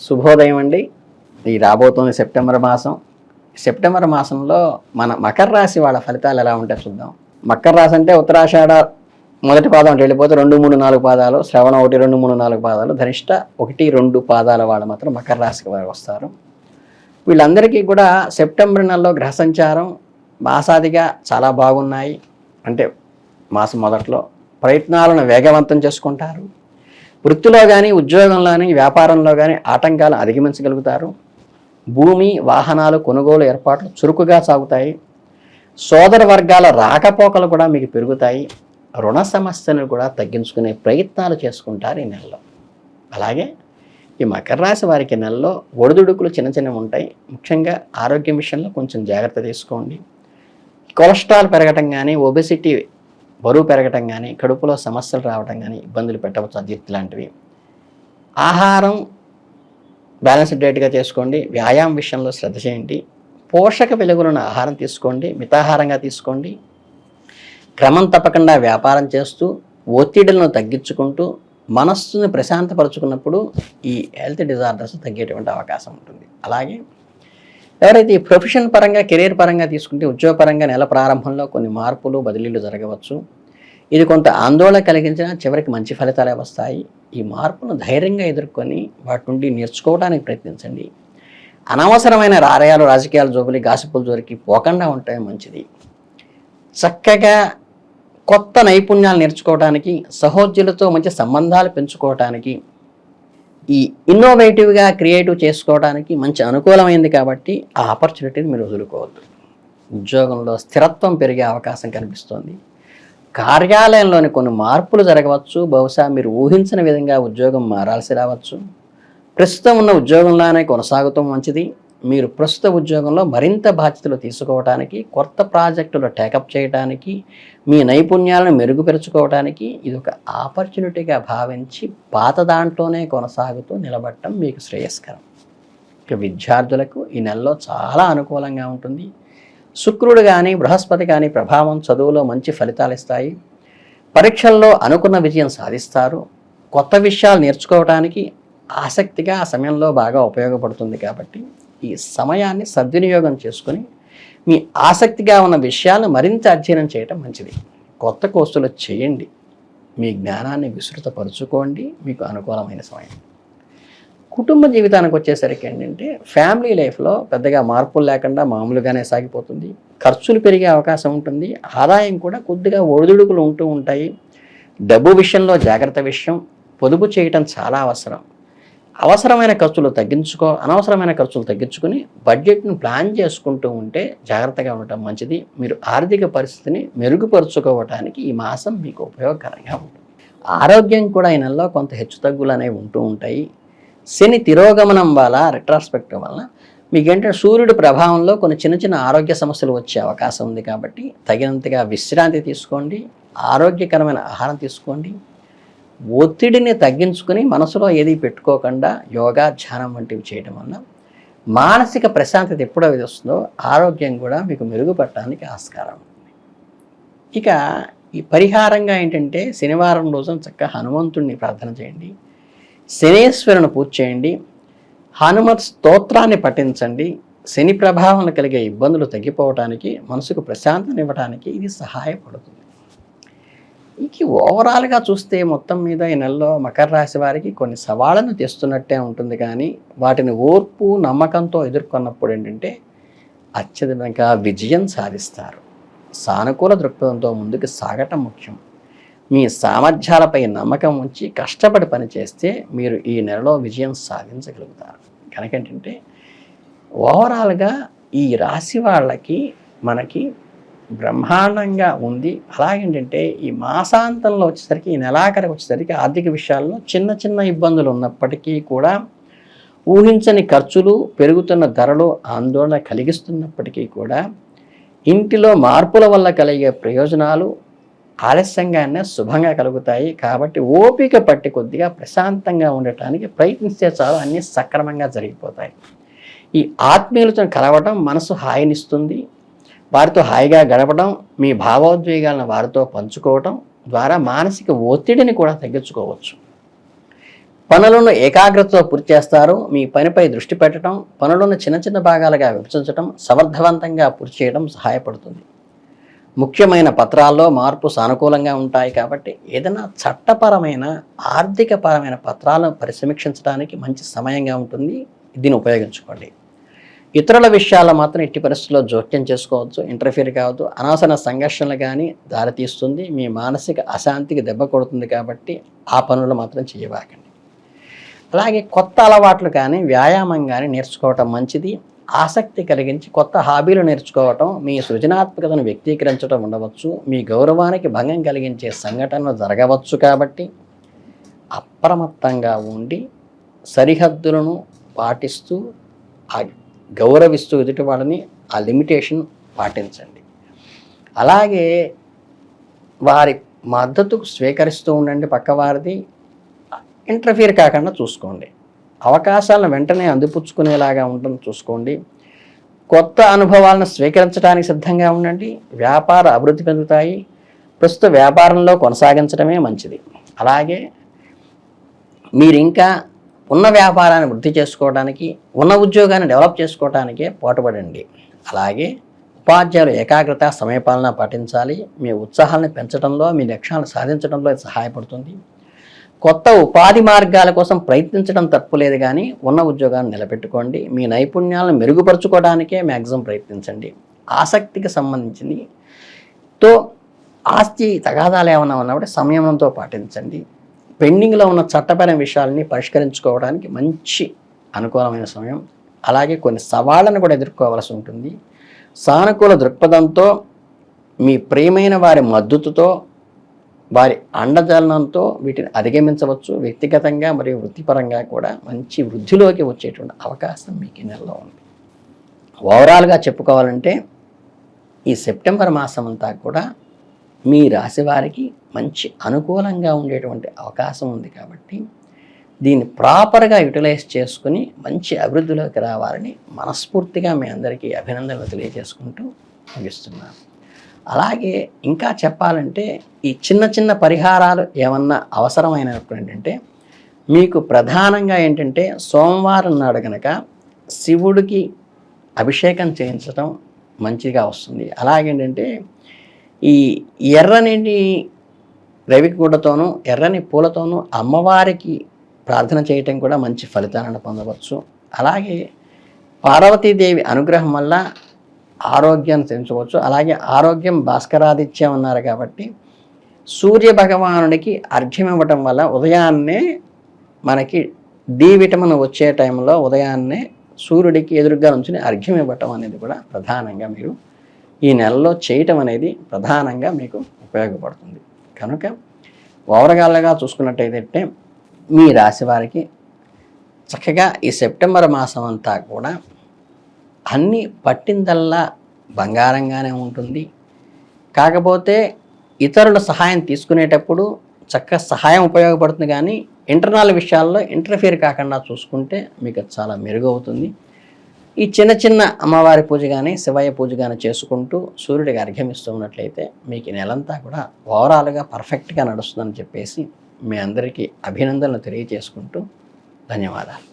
శుభోదయం అండి. ఈ రాబోతున్న సెప్టెంబర్ మాసం. సెప్టెంబర్ మాసంలో మన మకర రాశి వాళ్ళ ఫలితాలు ఎలా ఉంటాయి చూద్దాం. మకర రాశి అంటే ఉత్తరాషాఢ మొదటి పాదం అంటే వెళ్ళిపోతే రెండు మూడు నాలుగు పాదాలు శ్రవణ ఒకటి రెండు మూడు నాలుగు పాదాలు ధనిష్ట ఒకటి రెండు పాదాల వాళ్ళు మాత్రం మకర రాశికి వారు వస్తారు. వీళ్ళందరికీ కూడా సెప్టెంబర్ నెలలో గ్రహ సంచారం మాసాదిగా చాలా బాగున్నాయి. అంటే మాసం మొదట్లో ప్రయత్నాలను వేగవంతం చేసుకుంటారు. వృత్తిలో కానీ ఉద్యోగంలో కానీ వ్యాపారంలో కానీ ఆటంకాలు అధిగమించగలుగుతారు. భూమి వాహనాలు కొనుగోలు ఏర్పాట్లు చురుకుగా సాగుతాయి. సోదర వర్గాల రాకపోకలు కూడా మీకు పెరుగుతాయి. రుణ సమస్యను కూడా తగ్గించుకునే ప్రయత్నాలు చేసుకుంటారు ఈ నెలలో. అలాగే ఈ మకర రాశి వారికి నెలలో ఒడిదుడుకులు చిన్న చిన్నవి ఉంటాయి. ముఖ్యంగా ఆరోగ్యం విషయంలో కొంచెం జాగ్రత్త తీసుకోండి. కొలెస్ట్రాల్ పెరగటం కానీ ఒబెసిటీ బరువు పెరగటం కానీ కడుపులో సమస్యలు రావటం కానీ ఇబ్బందులు పెట్టవచ్చు అజిత్ లాంటివి. ఆహారం బ్యాలెన్స్డ్ డైట్గా చేసుకోండి. వ్యాయామం విషయంలో శ్రద్ధ చేయండి. పోషక విలువలున్న ఆహారం తీసుకోండి. మితాహారంగా తీసుకోండి. క్రమం తప్పకుండా వ్యాపారం చేస్తూ ఒత్తిడులను తగ్గించుకుంటూ మనస్సును ప్రశాంతపరుచుకున్నప్పుడు ఈ హెల్త్ డిజార్డర్స్ తగ్గేటువంటి అవకాశం ఉంటుంది. అలాగే ఎవరైతే ఈ ప్రొఫెషన్ పరంగా కెరీర్ పరంగా తీసుకుంటే ఉద్యోగపరంగా నెల ప్రారంభంలో కొన్ని మార్పులు బదిలీలు జరగవచ్చు. ఇది కొంత ఆందోళన కలిగించినా చివరికి మంచి ఫలితాలే వస్తాయి. ఈ మార్పును ధైర్యంగా ఎదుర్కొని వాటి నుండి నేర్చుకోవడానికి ప్రయత్నించండి. అనవసరమైన రారయాలు రాజకీయాలు జోబులి గాసిపుల జోలికి పోకుండా ఉంటే మంచిది. చక్కగా కొత్త నైపుణ్యాలు నేర్చుకోవడానికి సహోద్యులతో మంచి సంబంధాలు పెంచుకోవడానికి ఈ ఇన్నోవేటివ్గా క్రియేటివ్ చేసుకోవడానికి మంచి అనుకూలమైంది కాబట్టి ఆ ఆపర్చునిటీని మీరు వదులుకోవద్దు. ఉద్యోగంలో స్థిరత్వం పెరిగే అవకాశం కనిపిస్తోంది. కార్యాలయంలోని కొన్ని మార్పులు జరగవచ్చు. బహుశా మీరు ఊహించిన విధంగా ఉద్యోగం మారాల్సి రావచ్చు. ప్రస్తుతం ఉన్న ఉద్యోగంలోనే కొనసాగుతాం మంచిది. మీరు ప్రస్తుత ఉద్యోగంలో మరింత బాధ్యతలు తీసుకోవడానికి కొత్త ప్రాజెక్టులు టేకప్ చేయడానికి మీ నైపుణ్యాలను మెరుగుపరుచుకోవడానికి ఇది ఒక ఆపర్చునిటీగా భావించి పాత దాంట్లోనే కొనసాగుతూ నిలబడటం మీకు శ్రేయస్కరం. ఇక విద్యార్థులకు ఈ నెలలో చాలా అనుకూలంగా ఉంటుంది. శుక్రుడు కానీ బృహస్పతి కానీ ప్రభావం చదువులో మంచి ఫలితాలు ఇస్తాయి. పరీక్షల్లో అనుకున్న విజయం సాధిస్తారు. కొత్త విషయాలు నేర్చుకోవడానికి ఆసక్తిగా ఆ సమయంలో బాగా ఉపయోగపడుతుంది కాబట్టి ఈ సమయాన్ని సద్వినియోగం చేసుకొని మీ ఆసక్తిగా ఉన్న విషయాలను మరింత అధ్యయనం చేయటం మంచిది. కొత్త కోర్సులు చేయండి. మీ జ్ఞానాన్ని విస్తృతపరుచుకోండి. మీకు అనుకూలమైన సమయం. కుటుంబ జీవితానికి వచ్చేసరికి ఏంటంటే ఫ్యామిలీ లైఫ్లో పెద్దగా మార్పులు లేకుండా మామూలుగానే సాగిపోతుంది. ఖర్చులు పెరిగే అవకాశం ఉంటుంది. ఆదాయం కూడా కొద్దిగా ఒడిదుడుకులు ఉంటూ ఉంటాయి. డబ్బు విషయంలో జాగ్రత్త విషయం. పొదుపు చేయటం చాలా అవసరం. అవసరమైన ఖర్చులు తగ్గించుకో అనవసరమైన ఖర్చులు తగ్గించుకొని బడ్జెట్ను ప్లాన్ చేసుకుంటూ ఉంటే జాగ్రత్తగా ఉండటం మంచిది. మీరు ఆర్థిక పరిస్థితిని మెరుగుపరుచుకోవటానికి ఈ మాసం మీకు ఉపయోగకరంగా ఉంటుంది. ఆరోగ్యం కూడా ఈ నెలలో కొంత హెచ్చుతగ్గులు అనేవి ఉంటూ ఉంటాయి. శని తిరోగమనం వల్ల రెట్రాస్పెక్ట్ వల్ల మీకేంటంటే సూర్యుడి ప్రభావంలో కొన్ని చిన్న చిన్న ఆరోగ్య సమస్యలు వచ్చే అవకాశం ఉంది కాబట్టి తగినంతగా విశ్రాంతి తీసుకోండి. ఆరోగ్యకరమైన ఆహారం తీసుకోండి. ఒత్తిడిని తగ్గించుకుని మనసులో ఏది పెట్టుకోకుండా యోగా ధ్యానం వంటివి చేయడం వల్ల మానసిక ప్రశాంతత ఎప్పుడైతే ఇది వస్తుందో ఆరోగ్యం కూడా మీకు మెరుగుపడటానికి ఆస్కారం ఇక ఈ పరిహారంగా ఏంటంటే శనివారం రోజున చక్కగా హనుమంతుడిని ప్రార్థన చేయండి. శనేశ్వరుని పూజ చేయండి. హనుమత్ స్తోత్రాన్ని పఠించండి. శని ప్రభావం కలిగే ఇబ్బందులు తగ్గిపోవటానికి మనసుకు ప్రశాంతనివ్వటానికి ఇది సహాయపడుతుంది. ఇక ఓవరాల్గా చూస్తే మొత్తం మీద ఈ నెలలో మకర రాశి వారికి కొన్ని సవాళ్ళను తెస్తున్నట్టే ఉంటుంది. కానీ వాటిని ఓర్పు నమ్మకంతో ఎదుర్కొన్నప్పుడు ఏంటంటే అత్యధికంగా విజయం సాధిస్తారు. సానుకూల దృక్పథంతో ముందుకు సాగటం ముఖ్యం. మీ సామర్థ్యాలపై నమ్మకం ఉంచి కష్టపడి పనిచేస్తే మీరు ఈ నెలలో విజయం సాధించగలుగుతారు. కనుక ఏంటంటే ఓవరాల్గా ఈ రాశి వాళ్ళకి మనకి బ్రహ్మాండంగా ఉంది. అలాగేంటంటే ఈ మాసాంతంలో వచ్చేసరికి ఈ నెలాఖరికి వచ్చేసరికి ఆర్థిక విషయాల్లో చిన్న చిన్న ఇబ్బందులు ఉన్నప్పటికీ కూడా ఊహించని ఖర్చులు పెరుగుతున్న ధరలు ఆందోళన కలిగిస్తున్నప్పటికీ కూడా ఇంటిలో మార్పుల వల్ల కలిగే ప్రయోజనాలు ఆలస్యంగానే శుభంగా కలుగుతాయి. కాబట్టి ఓపిక పట్టి కొద్దిగా ప్రశాంతంగా ఉండటానికి ప్రయత్నిస్తే చాలు అన్నీ సక్రమంగా జరిగిపోతాయి. ఈ ఆత్మీయులతో కలవటం మనసు హాయినిస్తుంది. వారితో హాయిగా గడపడం మీ భావోద్వేగాలను వారితో పంచుకోవటం ద్వారా మానసిక ఒత్తిడిని కూడా తగ్గించుకోవచ్చు. పనులను ఏకాగ్రతతో పూర్తి చేస్తారు. మీ పనిపై దృష్టి పెట్టడం పనులను చిన్న చిన్న భాగాలుగా విభజించడం సమర్థవంతంగా పూర్తి చేయడం సహాయపడుతుంది. ముఖ్యమైన పత్రాల్లో మార్పు సానుకూలంగా ఉంటాయి కాబట్టి ఏదైనా చట్టపరమైన ఆర్థికపరమైన పత్రాలను పరిసమీక్షించడానికి మంచి సమయంగా ఉంటుంది. దీన్ని ఉపయోగించుకోండి. ఇతరుల విషయాల్లో మాత్రం ఎట్టి పరిస్థితుల్లో జోక్యం చేసుకోవచ్చు ఇంటర్ఫియర్ కావద్దు. అనవసర సంఘర్షణలు కానీ దారితీస్తుంది మీ మానసిక అశాంతికి దెబ్బ కొడుతుంది కాబట్టి ఆ పనులు మాత్రం చేయబాకండి. అలాగే కొత్త అలవాట్లు కానీ వ్యాయామం కానీ నేర్చుకోవటం మంచిది. ఆసక్తి కలిగించి కొత్త హాబీలు నేర్చుకోవటం మీ సృజనాత్మకతను వ్యక్తీకరించడం ఉండవచ్చు. మీ గౌరవానికి భంగం కలిగించే సంఘటనలు జరగవచ్చు కాబట్టి అప్రమత్తంగా ఉండి సరిహద్దులను పాటిస్తూ గౌరవిస్తూ ఎదుటి వాళ్ళని ఆ లిమిటేషన్ పాటించండి. అలాగే వారి మద్దతుకు స్వీకరిస్తూ ఉండండి పక్కవారిది ఇంటర్ఫియర్ కాకుండా చూసుకోండి. అవకాశాలను వెంటనే అందిపుచ్చుకునేలాగా ఉంటుంది చూసుకోండి. కొత్త అనుభవాలను స్వీకరించడానికి సిద్ధంగా ఉండండి. వ్యాపార అభివృద్ధి పెరుగుతాయి. ప్రస్తుత వ్యాపారంలో కొనసాగించడమే మంచిది. అలాగే మీరు ఇంకా ఉన్న వ్యాపారాన్ని వృద్ధి చేసుకోవడానికి ఉన్న ఉద్యోగాన్ని డెవలప్ చేసుకోవడానికే పాటుపడండి. అలాగే ఉపాధ్యాయులు ఏకాగ్రత సమయపాలన పాటించాలి. మీ ఉత్సాహాన్ని పెంచడంలో మీ లక్ష్యాలను సాధించడంలో ఇది సహాయపడుతుంది. కొత్త ఉపాధి మార్గాల కోసం ప్రయత్నించడం తప్పులేదు కానీ ఉన్న ఉద్యోగాన్ని నిలబెట్టుకోండి. మీ నైపుణ్యాలను మెరుగుపరుచుకోవడానికే మ్యాక్సిమం ప్రయత్నించండి. ఆసక్తికి సంబంధించింది. తో ఆస్తి తగాదాలు ఏమైనా ఉన్నప్పుడు సంయమనంతో పాటించండి. పెండింగ్లో ఉన్న చట్టపరమైన విషయాలని పరిష్కరించుకోవడానికి మంచి అనుకూలమైన సమయం. అలాగే కొన్ని సవాళ్ళను కూడా ఎదుర్కోవాల్సి ఉంటుంది. సానుకూల దృక్పథంతో మీ ప్రియమైన వారి మద్దతుతో వారి అండజలనంతో వీటిని అధిగమించవచ్చు. వ్యక్తిగతంగా మరియు వృత్తిపరంగా కూడా మంచి వృద్ధిలోకి వచ్చేటువంటి అవకాశం మీకు ఈ నెలలో ఉంది. ఓవరాల్గా చెప్పుకోవాలంటే ఈ సెప్టెంబర్ మాసం అంతా కూడా మీ రాశి వారికి మంచి అనుకూలంగా ఉండేటువంటి అవకాశం ఉంది కాబట్టి దీన్ని ప్రాపర్గా యూటిలైజ్ చేసుకుని మంచి అభివృద్ధిలోకి రావాలని మనస్ఫూర్తిగా మీ అందరికీ అభినందనలు తెలియజేసుకుంటూ ముగిస్తున్నాను. అలాగే ఇంకా చెప్పాలంటే ఈ చిన్న చిన్న పరిహారాలు ఏమన్నా అవసరమైనప్పుడు ఏంటంటే మీకు ప్రధానంగా ఏంటంటే సోమవారం నాడు గనక శివుడికి అభిషేకం చేయించడం మంచిగా వస్తుంది. అలాగేంటంటే ఈ ఎర్రని రవిగూడతోనూ ఎర్రని పూలతోనూ అమ్మవారికి ప్రార్థన చేయటం కూడా మంచి ఫలితాలను పొందవచ్చు. అలాగే పార్వతీదేవి అనుగ్రహం వల్ల ఆరోగ్యాన్ని పెంచవచ్చు అలాగే ఆరోగ్యం భాస్కరాదిత్యం అన్నారు కాబట్టి సూర్య భగవానుడికి అర్ఘ్యం ఇవ్వటం వల్ల ఉదయాన్నే మనకి డి విటమిన్ వచ్చే టైంలో ఉదయాన్నే సూర్యుడికి ఎదురుగా ఉంచుని అర్ఘ్యం ఇవ్వటం అనేది కూడా ప్రధానంగా మీరు ఈ నెలలో చేయటం అనేది ప్రధానంగా మీకు ఉపయోగపడుతుంది. కనుక ఓవరగాళ్ళగా చూసుకున్నట్టయితే మీ రాశి వారికి చక్కగా ఈ సెప్టెంబర్ మాసం అంతా కూడా అన్నీ పట్టిందల్లా బంగారంగానే ఉంటుంది. కాకపోతే ఇతరుల సహాయం తీసుకునేటప్పుడు చక్కగా సహాయం ఉపయోగపడుతుంది కానీ ఇంటర్నల్ విషయాల్లో ఇంటర్ఫియర్ కాకుండా చూసుకుంటే మీకు చాలా మెరుగవుతుంది. ఈ చిన్న చిన్న అమ్మవారి పూజ కానీ శివయ్య పూజ కానీ చేసుకుంటూ సూర్యుడికి అర్ఘ్యమిస్తూ ఉన్నట్లయితే మీకు నెలంతా కూడా ఓవరాల్గా పర్ఫెక్ట్గా నడుస్తుందని చెప్పేసి మీ అందరికీ అభినందనలు తెలియజేసుకుంటూ ధన్యవాదాలు.